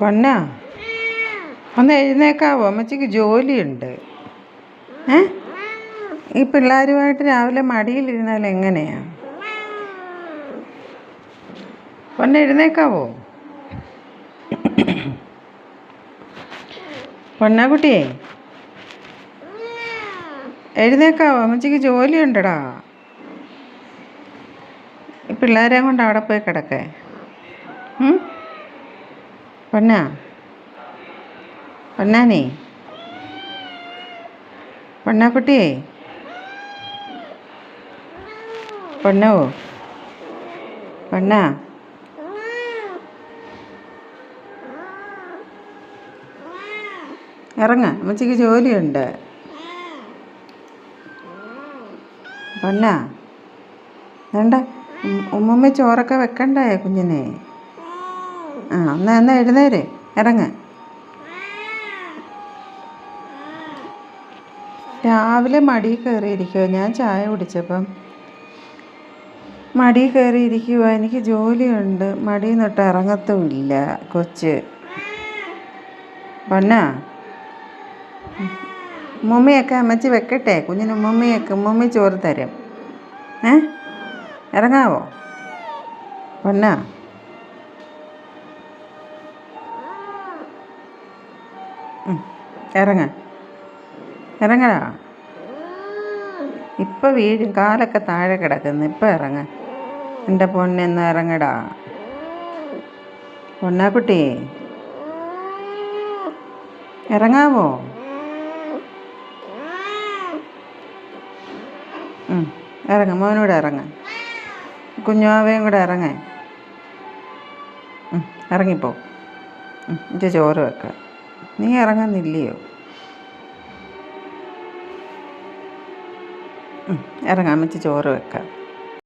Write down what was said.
പൊന്നാ? ഒന്ന് എഴുന്നേക്കാവോ? അമ്മച്ചിക്ക് ജോലിയുണ്ട്. ഏ? ഈ പിള്ളേരുമായിട്ട് രാവിലെ മടിയിലിരുന്നാൽ എങ്ങനെയാ? പൊന്ന എഴുന്നേക്കാവോ? പൊന്നാക്കുട്ടിയെ എഴുന്നേക്കാവോ? അമ്മച്ചിക്ക് ജോലിയുണ്ടടാ. ഈ പിള്ളേരെ കൊണ്ട് അവിടെ പോയി കിടക്കേ? പൊന്നാ? പൊന്നാനേ പൊന്നാക്കുട്ടിയേ പൊന്നോ പൊന്നാ? ഇറങ്ങ. അമ്മച്ചിക്ക് ജോലിയുണ്ട്. പൊന്നാ? വേണ്ട. ഉമ്മമ്മ ചോറൊക്കെ വെക്കണ്ടേ കുഞ്ഞിനെ? ആ എന്നാ എന്നാ എഴുന്നേരെ ഇറങ്ങ. രാവിലെ മടി കയറിയിരിക്കുമോ ഞാൻ ചായ കുടിച്ചപ്പം മടി കയറിയിരിക്കുമോ എനിക്ക് ജോലിയുണ്ട്. മടി നിന്നിട്ട് ഇറങ്ങത്തുമില്ല കൊച്ച്. പൊന്നാ? ഉമ്മമ്മയൊക്കെ അമ്മച്ചി വെക്കട്ടെ? കുഞ്ഞിന് ഉമ്മമ്മയൊക്കെ ഉമ്മമ്മ ചോറ് തരും. ഏ? ഇറങ്ങാവോ? പൊന്നാ? ഇറങ്ങ. ഇറങ്ങടാ. ഇപ്പം വീഴും കാലൊക്കെ താഴെ കിടക്കുന്നു. ഇപ്പം ഇറങ്ങ. എന്റെ പൊന്നെന്ന് ഇറങ്ങടാ. പൊന്നാക്കുട്ടി. ഇറങ്ങാവോ? ഇറങ്ങ. മോനൂടെ ഇറങ്ങ. കുഞ്ഞുമാവയും കൂടെ ഇറങ്ങ. ഇറങ്ങിപ്പോ. ചോറ് വെക്ക. നീ ഇറങ്ങുന്നില്ലയോ? ഇറങ്ങാമെച്ച് ചോറ് വെക്കാം.